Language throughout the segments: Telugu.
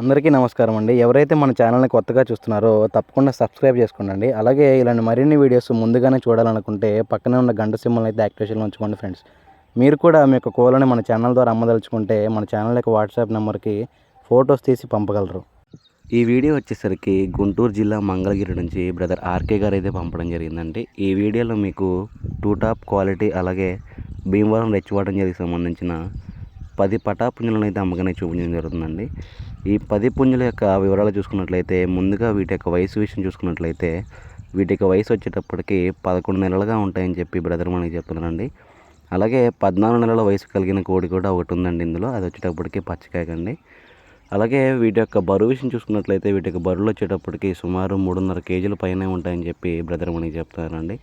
అందరికీ నమస్కారం అండి. ఎవరైతే మన ఛానల్ని కొత్తగా చూస్తున్నారో తప్పకుండా సబ్స్క్రైబ్ చేసుకోండి అలాగే ఇలాంటి మరిన్ని వీడియోస్ ముందుగానే చూడాలనుకుంటే పక్కనే ఉన్న గంట సింబల్ అయితే యాక్టివేషన్లో ఉంచుకోండి ఫ్రెండ్స్. మీరు కూడా మీ యొక్క కోళ్ళని మన ఛానల్ ద్వారా అమ్మదలుచుకుంటే మన ఛానల్ యొక్క వాట్సాప్ నెంబర్కి ఫొటోస్ తీసి పంపగలరు. ఈ వీడియో వచ్చేసరికి గుంటూరు జిల్లా మంగళగిరి నుంచి బ్రదర్ ఆర్కే గారు అయితే పంపడం జరిగిందండి. ఈ వీడియోలో మీకు టూ టాప్ క్వాలిటీ అలాగే భీమవరం రెచ్చివాటం జరిగి సంబంధించిన పది పటా పుంజులను అయితే అమ్మగానే చూపించడం జరుగుతుందండి. ఈ పది పుంజుల యొక్క వివరాలు చూసుకున్నట్లయితే ముందుగా వీటి యొక్క వయసు విషయం చూసుకున్నట్లయితే వీటి యొక్క వయసు వచ్చేటప్పటికి పదకొండు నెలలుగా ఉంటాయని చెప్పి బ్రదర్ మనకి చెప్తున్నారండి. అలాగే పద్నాలుగు నెలల వయసు కలిగిన కోడి కూడా ఒకటి ఉందండి ఇందులో. అది వచ్చేటప్పటికి పచ్చకాయకండి. అలాగే వీటి యొక్క బరువు విషయం చూసుకున్నట్లయితే వీటి యొక్క బరువులు వచ్చేటప్పటికి సుమారు మూడున్నర కేజీల పైనే ఉంటాయని చెప్పి బ్రదర్ మనకి చెప్తున్నారండి.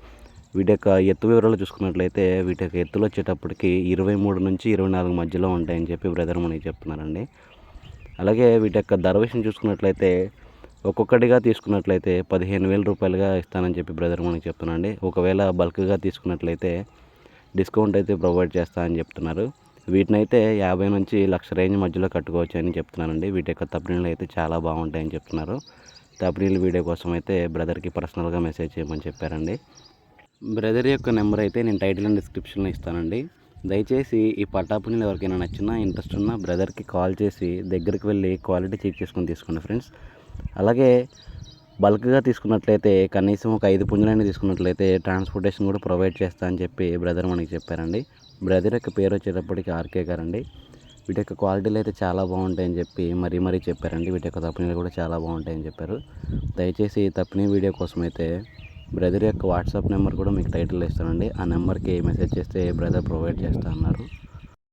వీటి యొక్క ఎత్తు వివరాలు చూసుకున్నట్లయితే వీటి యొక్క ఎత్తులు వచ్చేటప్పటికి ఇరవై మూడు నుంచి ఇరవై నాలుగు మధ్యలో ఉంటాయని చెప్పి బ్రదర్ మనకి చెప్తున్నారండి. అలాగే వీటి యొక్క ధర విషయం చూసుకున్నట్లయితే ఒక్కొక్కటిగా తీసుకున్నట్లయితే పదిహేను వేల రూపాయలుగా ఇస్తానని చెప్పి బ్రదర్ మనకి చెప్తున్నారండి. ఒకవేళ బల్క్గా తీసుకున్నట్లయితే డిస్కౌంట్ అయితే ప్రొవైడ్ చేస్తానని చెప్తున్నారు. వీటిని అయితే యాభై నుంచి లక్ష రేంజ్ మధ్యలో కట్టుకోవచ్చు అని చెప్తున్నానండి వీటి యొక్క తప్పనీళ్ళు అయితే చాలా బాగుంటాయని చెప్తున్నారు. తప్పనీళ్ళు వీడియో కోసం అయితే బ్రదర్కి పర్సనల్గా మెసేజ్ చేయమని చెప్పారండి. బ్రదర్ యొక్క నెంబర్ అయితే నేను టైటిల్ అండ్ డిస్క్రిప్షన్లో ఇస్తానండి. దయచేసి ఈ పట్టాపునీలు ఎవరికైనా నచ్చినా ఇంట్రెస్ట్ ఉన్నా బ్రదర్కి కాల్ చేసి దగ్గరికి వెళ్ళి క్వాలిటీ చెక్ చేసుకొని తీసుకోండి ఫ్రెండ్స్. అలాగే బల్క్గా తీసుకున్నట్లయితే కనీసం ఒక ఐదు పుంజులైనా తీసుకున్నట్లయితే ట్రాన్స్పోర్టేషన్ కూడా ప్రొవైడ్ చేస్తా అని చెప్పి బ్రదర్ మనకి చెప్పారండి. బ్రదర్ యొక్క పేరు వచ్చేటప్పటికి ఆర్కే గారండి. వీటి యొక్క క్వాలిటీలు అయితే చాలా బాగుంటాయని చెప్పి మరీ మరీ చెప్పారండి. వీటి యొక్క తప్పనీలు కూడా చాలా బాగుంటాయని చెప్పారు. దయచేసి తప్పని వీడియో కోసం అయితే బ్రదర్ యొక్క వాట్సాప్ నెంబర్ కూడా మీకు టైటిల్లో ఇస్తానండి. ఆ నెంబర్కి మెసేజ్ చేస్తే బ్రదర్ ప్రొవైడ్ చేస్తా అన్నారు.